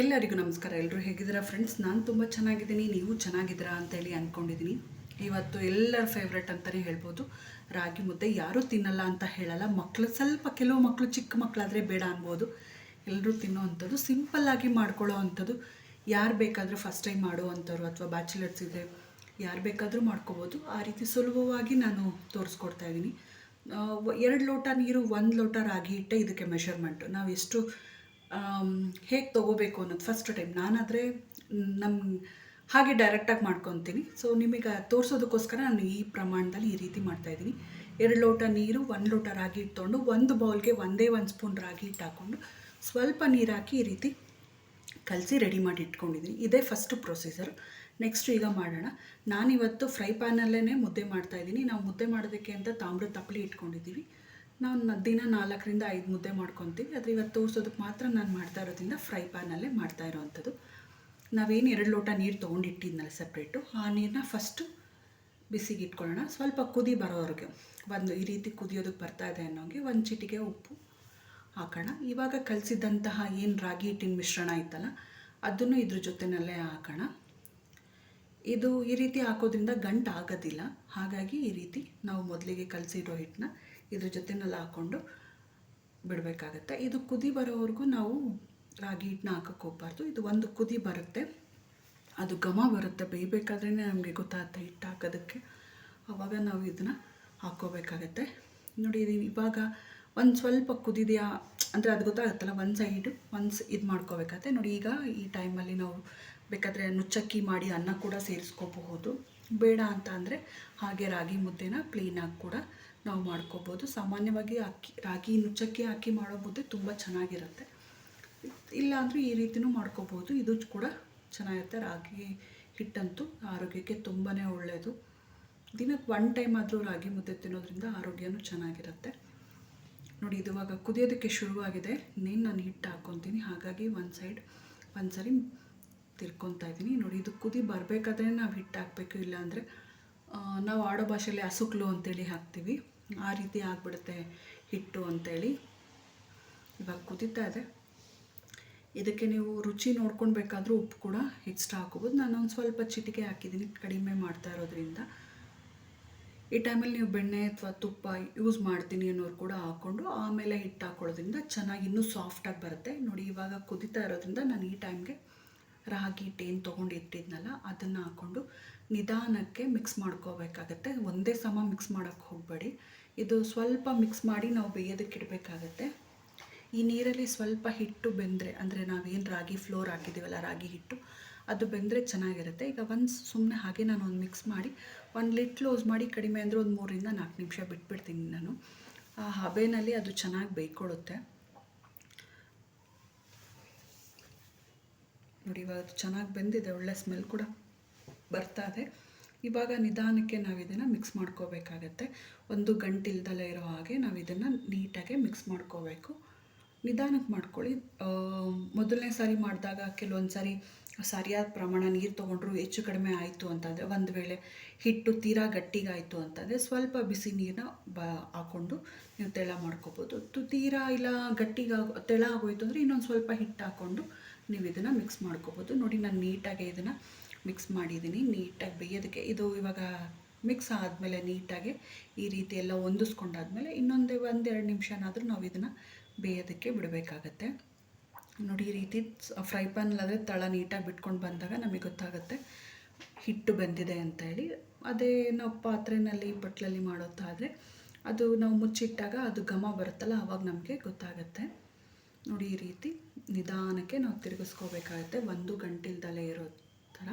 ಎಲ್ಲರಿಗೂ ನಮಸ್ಕಾರ. ಎಲ್ಲರೂ ಹೇಗಿದ್ದೀರಾ? ಫ್ರೆಂಡ್ಸ್ ನಾನು ತುಂಬ ಚೆನ್ನಾಗಿದ್ದೀನಿ. ನೀವು ಚೆನ್ನಾಗಿದ್ದೀರಾ ಅಂತೇಳಿ ಅಂದ್ಕೊಂಡಿದ್ದೀನಿ ಇವತ್ತು ಎಲ್ಲರ ಫೇವ್ರೆಟ್ ಅಂತಲೇ ಹೇಳ್ಬೋದು. ರಾಗಿ ಮುದ್ದೆ ಯಾರೂ ತಿನ್ನಲ್ಲ ಅಂತ ಹೇಳಲ್ಲ. ಮಕ್ಕಳು ಸ್ವಲ್ಪ ಕೆಲವು ಮಕ್ಕಳು ಚಿಕ್ಕ ಮಕ್ಕಳಾದರೆ ಬೇಡ ಅನ್ಬೋದು. ಎಲ್ಲರೂ ತಿನ್ನೋ ಅಂಥದ್ದು ಸಿಂಪಲ್ಲಾಗಿ ಮಾಡ್ಕೊಳ್ಳೋ ಅಂಥದ್ದು ಯಾರು ಬೇಕಾದರೂ ಫಸ್ಟ್ ಟೈಮ್ ಮಾಡೋ ಅಂಥವ್ರು ಅಥವಾ ಬ್ಯಾಚುಲರ್ಸ್ ಇದೆ, ಯಾರು ಬೇಕಾದರೂ ಮಾಡ್ಕೋಬೋದು. ಆ ರೀತಿ ಸುಲಭವಾಗಿ ನಾನು ತೋರಿಸ್ಕೊಡ್ತಾ ಇದ್ದೀನಿ. ಎರಡು ಲೋಟ ನೀರು, ಒಂದು ಲೋಟ ರಾಗಿ ಹಿಟ್ಟೆ ಇದಕ್ಕೆ ಮೆಷರ್ಮೆಂಟು ನಾವು ಎಷ್ಟು ಹೇಗೆ ತೊಗೋಬೇಕು ಅನ್ನೋದು ಫಸ್ಟ್ ಟೈಮ್ ನಾನಾದರೆ ನಮ್ಮ ಹಾಗೆ ಡೈರೆಕ್ಟಾಗಿ ಮಾಡ್ಕೊತೀನಿ. ಸೊ ನಿಮಗೆ ತೋರಿಸೋದಕ್ಕೋಸ್ಕರ ನಾನು ಈ ಪ್ರಮಾಣದಲ್ಲಿ ಈ ರೀತಿ ಮಾಡ್ತಾಯಿದ್ದೀನಿ ಎರಡು ಲೋಟ ನೀರು, ಒಂದು ಲೋಟ ರಾಗಿ ಇಟ್ಕೊಂಡು ಒಂದು ಬೌಲ್ಗೆ ಒಂದೇ ಒಂದು ಸ್ಪೂನ್ ರಾಗಿ ಹಿಟ್ಟು ಹಾಕ್ಕೊಂಡು ಸ್ವಲ್ಪ ನೀರು ಹಾಕಿ ಈ ರೀತಿ ಕಲಸಿ ರೆಡಿ ಮಾಡಿ ಇಟ್ಕೊಂಡಿದ್ದೀನಿ. ಇದೇ ಫಸ್ಟು ಪ್ರೊಸೀಜರ್ ನೆಕ್ಸ್ಟ್ ಈಗ ಮಾಡೋಣ. ನಾನಿವತ್ತು ಫ್ರೈ ಪ್ಯಾನಲ್ಲೇ ಮುದ್ದೆ ಮಾಡ್ತಾಯಿದ್ದೀನಿ ನಾವು ಮುದ್ದೆ ಮಾಡೋದಕ್ಕೆ ಅಂತ ತಾಮ್ರದ ತಪ್ಪಲಿ ಇಟ್ಕೊಂಡಿದ್ದೀವಿ. ನಾವು ನ- ದಿನ ನಾಲ್ಕರಿಂದ ಐದು ಮುದ್ದೆ ಮಾಡ್ಕೊತೀವಿ ಆದರೆ ಇವತ್ತು ತೋರಿಸೋದಕ್ಕೆ ಮಾತ್ರ ನಾನು ಮಾಡ್ತಾ ಇರೋದ್ರಿಂದ ಫ್ರೈ ಪ್ಯಾನಲ್ಲೇ ಮಾಡ್ತಾ ಇರೋವಂಥದ್ದು ನಾವೇನು ಎರಡು ಲೋಟ ನೀರು ತೊಗೊಂಡಿಟ್ಟಿದ್ನಲ್ಲ ಸಪ್ರೇಟು ಆ ನೀರನ್ನ ಫಸ್ಟು ಬಿಸಿಗೆ ಇಟ್ಕೊಳ್ಳೋಣ. ಸ್ವಲ್ಪ ಕುದಿ ಬರೋವರೆಗೆ. ಒಂದು ಈ ರೀತಿ ಕುದಿಯೋದಕ್ಕೆ ಬರ್ತಾ ಇದೆ ಅನ್ನೋಂಗೆ ಒಂದು ಚಿಟಿಕೆ ಉಪ್ಪು ಹಾಕೋಣ. ಇವಾಗ ಕಲಸಿದಂತಹ ಏನು ರಾಗಿ ಹಿಟ್ಟಿನ ಮಿಶ್ರಣ ಇತ್ತಲ್ಲ ಅದನ್ನು ಇದ್ರ ಜೊತೆನಲ್ಲೇ ಹಾಕೋಣ. ಇದು ಈ ರೀತಿ ಹಾಕೋದ್ರಿಂದ ಗಂಟು ಆಗೋದಿಲ್ಲ. ಹಾಗಾಗಿ ಈ ರೀತಿ ನಾವು ಮೊದಲಿಗೆ ಕಲಸಿರೋ ಹಿಟ್ಟನ್ನ ಇದ್ರ ಜೊತೆನಲ್ಲಿ ಹಾಕ್ಕೊಂಡು ಬಿಡಬೇಕಾಗತ್ತೆ. ಇದು ಕುದಿ ಬರೋವರೆಗೂ ನಾವು ರಾಗಿ ಹಿಟ್ಟನ್ನ ಹಾಕಕ್ಕೆ ಹೋಗ್ಬಾರ್ದು. ಇದು ಒಂದು ಕುದಿ ಬರುತ್ತೆ. ಅದು ಘಮ ಬರುತ್ತೆ. ಬೇಯಬೇಕಾದ್ರೇ ನಮಗೆ ಗೊತ್ತಾಗುತ್ತೆ ಹಿಟ್ಟು ಹಾಕೋದಕ್ಕೆ. ಆವಾಗ ನಾವು ಇದನ್ನು ಹಾಕ್ಕೋಬೇಕಾಗತ್ತೆ. ನೋಡಿ ಇವಾಗ ಒಂದು ಸ್ವಲ್ಪ ಕುದಿದೆಯಾ, ಅಂದರೆ ಅದು ಗೊತ್ತಾಗುತ್ತಲ್ಲ, ಒಂದು ಸೈಡು ಒಂದು ಇದು ಮಾಡ್ಕೋಬೇಕಾಗತ್ತೆ. ನೋಡಿ, ಈಗ ಈ ಟೈಮಲ್ಲಿ ನಾವು ಬೇಕಾದರೆ ನುಚ್ಚಕ್ಕಿ ಮಾಡಿ ಅನ್ನ ಕೂಡ ಸೇರಿಸ್ಕೋಬಹುದು. ಬೇಡ ಅಂತ ಅಂದರೆ ಹಾಗೆ ರಾಗಿ ಮುದ್ದೆನ ಕ್ಲೀನಾಗಿ ಕೂಡ ನಾವು ಮಾಡ್ಕೋಬೋದು. ಸಾಮಾನ್ಯವಾಗಿ ಅಕ್ಕಿ, ರಾಗಿ ನುಚ್ಚಕ್ಕಿ ಹಾಕಿ ಮಾಡೋ ಮುದ್ದೆ ತುಂಬ ಚೆನ್ನಾಗಿರುತ್ತೆ. ಇಲ್ಲಾಂದರೂ ಈ ರೀತಿಯೂ ಮಾಡ್ಕೋಬೋದು. ಇದು ಕೂಡ ಚೆನ್ನಾಗಿರುತ್ತೆ. ರಾಗಿ ಹಿಟ್ಟಂತೂ ಆರೋಗ್ಯಕ್ಕೆ ತುಂಬಾ ಒಳ್ಳೆಯದು ದಿನಕ್ಕೆ ಒನ್ ಟೈಮ್ ಆದರೂ ರಾಗಿ ಮುದ್ದೆ ತಿನ್ನೋದ್ರಿಂದ ಆರೋಗ್ಯನೂ ಚೆನ್ನಾಗಿರುತ್ತೆ. ನೋಡಿ ಇದು ಇವಾಗ ಕುದಿಯೋದಕ್ಕೆ ಶುರುವಾಗಿದೆ. ಇನ್ನೇನು ನಾನು ಹಿಟ್ಟು ಹಾಕ್ಕೊತೀನಿ. ಹಾಗಾಗಿ ಒಂದು ಸೈಡ್ ಒಂದು ಸರಿ ತಿರ್ಕೊತಾ ಇದ್ದೀನಿ. ನೋಡಿ, ಇದು ಕುದಿ ಬರಬೇಕಾದ್ರೆ ನಾವು ಹಿಟ್ಟು ಹಾಕಬೇಕು. ಇಲ್ಲಾಂದರೆ ನಾವು ಆಡೋ ಭಾಷೆಯಲ್ಲಿ ಹಸುಕ್ಲು ಅಂತೇಳಿ ಹಾಕ್ತೀವಿ. ಆ ರೀತಿ ಆಗಿಬಿಡುತ್ತೆ ಹಿಟ್ಟು ಅಂತೇಳಿ. ಇವಾಗ ಕುದೀತಾ ಇದೆ. ಇದಕ್ಕೆ ನೀವು ರುಚಿ ನೋಡ್ಕೊಳ್ಬೇಕಾದ್ರೂ ಬೇಕಾದರೂ ಉಪ್ಪು ಕೂಡ ಎಕ್ಸ್ಟ್ರಾ ಹಾಕೋಬೋದು ನಾನು ಒಂದು ಸ್ವಲ್ಪ ಚಿಟಿಕೆ ಹಾಕಿದ್ದೀನಿ, ಕಡಿಮೆ ಮಾಡ್ತಾ ಇರೋದ್ರಿಂದ. ಈ ಟೈಮಲ್ಲಿ ನೀವು ಬೆಣ್ಣೆ ಅಥವಾ ತುಪ್ಪ ಯೂಸ್ ಮಾಡ್ತೀನಿ ಅನ್ನೋರು ಕೂಡ ಹಾಕ್ಕೊಂಡು ಆಮೇಲೆ ಹಿಟ್ಟು ಹಾಕೊಳ್ಳೋದ್ರಿಂದ ಚೆನ್ನಾಗಿ ಇನ್ನೂ ಸಾಫ್ಟಾಗಿ ಬರುತ್ತೆ. ನೋಡಿ, ಇವಾಗ ಕುದೀತಾ ಇರೋದ್ರಿಂದ ನಾನು ಈ ಟೈಮ್ಗೆ ರಾಗಿ ಹಿಟ್ಟು ಏನು ತೊಗೊಂಡು ಇಟ್ಟಿದ್ನಲ್ಲ ಅದನ್ನು ಹಾಕ್ಕೊಂಡು ನಿಧಾನಕ್ಕೆ ಮಿಕ್ಸ್ ಮಾಡ್ಕೋಬೇಕಾಗತ್ತೆ. ಒಂದೇ ಸಮ ಮಿಕ್ಸ್ ಮಾಡೋಕ್ಕೆ ಹೋಗಬೇಡಿ. ಇದು ಸ್ವಲ್ಪ ಮಿಕ್ಸ್ ಮಾಡಿ ನಾವು ಬೇಯೋದಕ್ಕೆ ಇಡಬೇಕಾಗತ್ತೆ. ಈ ನೀರಲ್ಲಿ ಸ್ವಲ್ಪ ಹಿಟ್ಟು ಬೆಂದರೆ, ಅಂದರೆ ನಾವೇನು ರಾಗಿ ಫ್ಲೋರ್ ಹಾಕಿದ್ದೀವಲ್ಲ ರಾಗಿ ಹಿಟ್ಟು, ಅದು ಬೆಂದರೆ ಚೆನ್ನಾಗಿರುತ್ತೆ. ಈಗ ಒಂದು ಸುಮ್ಮನೆ ಹಾಗೆ ನಾನು ಒಂದು ಮಿಕ್ಸ್ ಮಾಡಿ, ಒಂದು ಲಿಟ್ ಕ್ಲೋಸ್ ಮಾಡಿ, ಕಡಿಮೆ ಅಂದರೆ ಒಂದು ಮೂರಿಂದ ನಾಲ್ಕು ನಿಮಿಷ ಬಿಟ್ಬಿಡ್ತೀನಿ ನಾನು. ಆ ಹಬೆನಲ್ಲಿ ಅದು ಚೆನ್ನಾಗಿ ಬೇಯ್ಕೊಳ್ಳುತ್ತೆ ನೋಡಿ ಇವಾಗ ಅದು ಚೆನ್ನಾಗಿ ಬೆಂದಿದೆ, ಒಳ್ಳೆ ಸ್ಮೆಲ್ ಕೂಡ. ಬರ್ತಾ ಇದೆ ಇವಾಗ ನಿಧಾನಕ್ಕೆ ನಾವು ಇದನ್ನು ಮಿಕ್ಸ್ ಮಾಡ್ಕೋಬೇಕಾಗತ್ತೆ. ಒಂದು ಗಂಟಿಲ್ದಲೇ ಇರೋ ಹಾಗೆ ನಾವು ಇದನ್ನು ನೀಟಾಗಿ ಮಿಕ್ಸ್ ಮಾಡ್ಕೋಬೇಕು. ನಿಧಾನಕ್ಕೆ ಮಾಡ್ಕೊಳ್ಳಿ. ಮೊದಲನೇ ಸಾರಿ ಮಾಡಿದಾಗ ಕೆಲವೊಂದು ಸಾರಿ ಸರಿಯಾದ ಪ್ರಮಾಣ ನೀರು ತೊಗೊಂಡ್ರು ಹೆಚ್ಚು ಕಡಿಮೆ ಆಯಿತು ಅಂತಂದರೆ ಒಂದು ವೇಳೆ ಹಿಟ್ಟು ತೀರಾ ಗಟ್ಟಿಗಾಯಿತು ಅಂತಂದರೆ ಸ್ವಲ್ಪ ಬಿಸಿ ನೀರನ್ನ ಬ ಹಾಕ್ಕೊಂಡು ನೀವು ತೆಳ ಮಾಡ್ಕೋಬೋದು. ತೀರಾ ಇಲ್ಲ ಗಟ್ಟಿಗಾಗೋ ತೆಳ ಆಗೋಯ್ತು ಅಂದರೆ ಇನ್ನೊಂದು ಸ್ವಲ್ಪ ಹಿಟ್ಟು ಹಾಕ್ಕೊಂಡು ನೀವು ಇದನ್ನು ಮಿಕ್ಸ್ ಮಾಡ್ಕೋಬೋದು. ನೋಡಿ, ನಾನು ನೀಟಾಗಿ ಇದನ್ನು ಮಿಕ್ಸ್ ಮಾಡಿದ್ದೀನಿ ನೀಟಾಗಿ ಬೇಯೋದಕ್ಕೆ ಇದು ಇವಾಗ ಮಿಕ್ಸ್ ಆದಮೇಲೆ ನೀಟಾಗಿ ಈ ರೀತಿ ಎಲ್ಲ ಹೊಂದಿಸ್ಕೊಂಡಾದ್ಮೇಲೆ ಇನ್ನೊಂದು ಒಂದೆರಡು ನಿಮಿಷನಾದರೂ ನಾವು ಇದನ್ನು ಬೇಯೋದಕ್ಕೆ ಬಿಡಬೇಕಾಗತ್ತೆ. ನೋಡಿ ಈ ರೀತಿ ಫ್ರೈ ಪ್ಯಾನಲ್ಲಾದರೆ ತಳ ನೀಟಾಗಿ ಬಿಟ್ಕೊಂಡು ಬಂದಾಗ ನಮಗೆ ಗೊತ್ತಾಗುತ್ತೆ ಹಿಟ್ಟು ಬಂದಿದೆ ಅಂತ ಹೇಳಿ ಅದೇ ನಾವು ಪಾತ್ರೆಯಲ್ಲಿ ಬಟ್ಲಲ್ಲಿ ಮಾಡೋದಾದರೆ ಅದು ನಾವು ಮುಚ್ಚಿಟ್ಟಾಗ ಅದು ಘಮ ಬರುತ್ತಲ್ಲ ಆವಾಗ ನಮಗೆ ಗೊತ್ತಾಗುತ್ತೆ. ನೋಡಿ ಈ ರೀತಿ ನಿಧಾನಕ್ಕೆ ನಾವು ತಿರುಗಿಸ್ಕೋಬೇಕಾಗತ್ತೆ. ಒಂದು ಗಂಟಿಲ್ದಲೇ ಇರೋ ಥರ.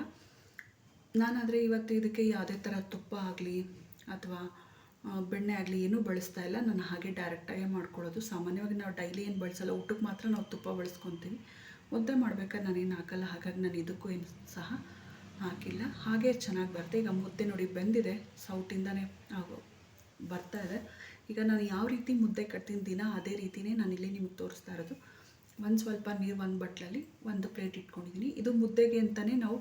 ನಾನಾದರೆ ಇವತ್ತು ಇದಕ್ಕೆ ಯಾವುದೇ ಥರ ತುಪ್ಪ ಆಗಲಿ ಅಥವಾ ಬೆಣ್ಣೆ ಆಗಲಿ ಏನೂ ಬಳಸ್ತಾ ಇಲ್ಲ. ನಾನು ಹಾಗೆ ಡೈರೆಕ್ಟಾಗೇ ಮಾಡ್ಕೊಳ್ಳೋದು. ಸಾಮಾನ್ಯವಾಗಿ ನಾವು ಡೈಲಿ ಏನು ಬಳಸಲ್ಲ. ಊಟಕ್ಕೆ ಮಾತ್ರ ನಾವು ತುಪ್ಪ ಬಳಸ್ಕೊತೀವಿ. ಮುದ್ದೆ ಮಾಡ್ಬೇಕಾದ್ರೆ ನಾನೇನು ಹಾಕಲ್ಲ. ಹಾಗಾಗಿ ನಾನು ಇದಕ್ಕೂ ಏನು ಸಹ ಹಾಕಿಲ್ಲ. ಹಾಗೆ ಚೆನ್ನಾಗಿ ಬರುತ್ತೆ ಈಗ ಮುದ್ದೆ ನೋಡಿ ಬೆಂದಿದೆ. ಸೌಟಿಂದನೇ ಬರ್ತಾ ಇದೆ. ಈಗ ನಾನು ಯಾವ ರೀತಿ ಮುದ್ದೆ ಕಟ್ತೀನಿ ದಿನ ಅದೇ ರೀತಿಯೇ ನಾನು ಇಲ್ಲಿ ನಿಮಗೆ ತೋರಿಸ್ತಾ ಇರೋದು. ಒಂದು ಸ್ವಲ್ಪ ನೀರು ಒಂದು ಬಟ್ಲಲ್ಲಿ ಒಂದು ಪ್ಲೇಟ್ ಇಟ್ಕೊಂಡಿದ್ದೀನಿ. ಇದು ಮುದ್ದೆಗೆ ಅಂತಲೇ ನಾವು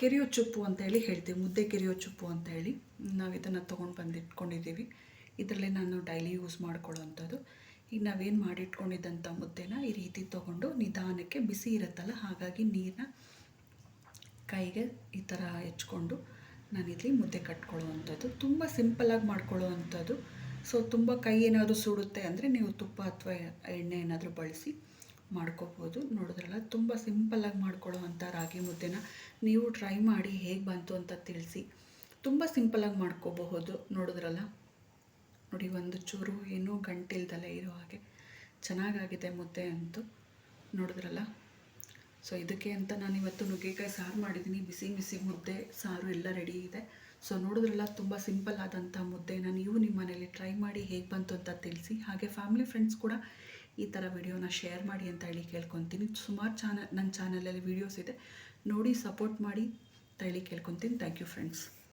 ಕೆರೆಯೋ ಚುಪ್ಪು ಅಂತ ಹೇಳಿ ಹೇಳ್ತೀವಿ ಮುದ್ದೆ ಕೆರೆಯೋ ಚುಪ್ಪು ಅಂತ ಹೇಳಿ. ನಾವು ಇದನ್ನು ತೊಗೊಂಡು ಬಂದು ಇಟ್ಕೊಂಡಿದ್ದೀವಿ ಇದರಲ್ಲೇ ನಾನು ಡೈಲಿ ಯೂಸ್ ಮಾಡ್ಕೊಳ್ಳೋವಂಥದ್ದು. ಈಗ ನಾವೇನು ಮಾಡಿಟ್ಕೊಂಡಿದ್ದಂಥ ಮುದ್ದೆನ ಈ ರೀತಿ ತೊಗೊಂಡು ನಿಧಾನಕ್ಕೆ ಬಿಸಿ ಇರುತ್ತಲ್ಲ, ಹಾಗಾಗಿ ನೀರನ್ನ ಕೈಗೆ ಈ ಥರ ಹೆಚ್ಕೊಂಡು ನಾನಿಲ್ಲಿ ಮುದ್ದೆ ಕಟ್ಕೊಳ್ಳುವಂಥದ್ದು. ತುಂಬ ಸಿಂಪಲಾಗಿ ಮಾಡ್ಕೊಳ್ಳೋ ಅಂಥದ್ದು ಸೊ ತುಂಬ ಕೈ ಏನಾದರೂ ಸುಡುತ್ತೆ ಅಂದರೆ ನೀವು ತುಪ್ಪ ಅಥವಾ ಎಣ್ಣೆ ಏನಾದರೂ ಬಳಸಿ ಮಾಡ್ಕೋಬೋದು. ನೋಡಿದ್ರಲ್ಲ, ತುಂಬ ಸಿಂಪಲ್ಲಾಗಿ ಮಾಡ್ಕೊಳ್ಳೋ ಅಂಥ ರಾಗಿ ಮುದ್ದೆನ ನೀವು ಟ್ರೈ ಮಾಡಿ ಹೇಗೆ ಬಂತು ಅಂತ ತಿಳಿಸಿ. ತುಂಬ ಸಿಂಪಲ್ಲಾಗಿ ಮಾಡ್ಕೋಬಹುದು. ನೋಡಿದ್ರಲ್ಲ? ನೋಡಿ, ಒಂದು ಚೂರು ಏನೂ ಗಂಟಿಲ್ದಲೇ ಇರೋ ಹಾಗೆ. ಚೆನ್ನಾಗಾಗಿದೆ ಮುದ್ದೆ ಅಂತೂ. ನೋಡಿದ್ರಲ್ಲ? ಸೊ ಇದಕ್ಕೆ ಅಂತ ನಾನು ಇವತ್ತು ನುಗ್ಗೆಕಾಯಿ ಸಾರು ಮಾಡಿದ್ದೀನಿ ಬಿಸಿ ಬಿಸಿ ಮುದ್ದೆ, ಸಾರು ಎಲ್ಲ ರೆಡಿ ಇದೆ. ಸೊ ನೋಡಿದ್ರಲ್ಲ, ತುಂಬ ಸಿಂಪಲ್ ಆದಂಥ ಮುದ್ದೆನ ನೀವು ನಿಮ್ಮ ಮನೇಲಿ ಟ್ರೈ ಮಾಡಿ ಹೇಗೆ ಬಂತು ಅಂತ ತಿಳಿಸಿ. ಹಾಗೆ ಫ್ಯಾಮಿಲಿ ಫ್ರೆಂಡ್ಸ್ ಕೂಡ ಈ ಥರ ವಿಡಿಯೋನ ಶೇರ್ ಮಾಡಿ ಅಂತ ಹೇಳಿ ಕೇಳ್ಕೊತೀನಿ. ಸುಮಾರು ಚಾನಲ್ ನನ್ನ ಚಾನಲಲ್ಲಿ ವೀಡಿಯೋಸ್ ಇದೆ. ನೋಡಿ ಸಪೋರ್ಟ್ ಮಾಡಿ ಅಂತ ಹೇಳಿ ಕೇಳ್ಕೊತೀನಿ. Thank you friends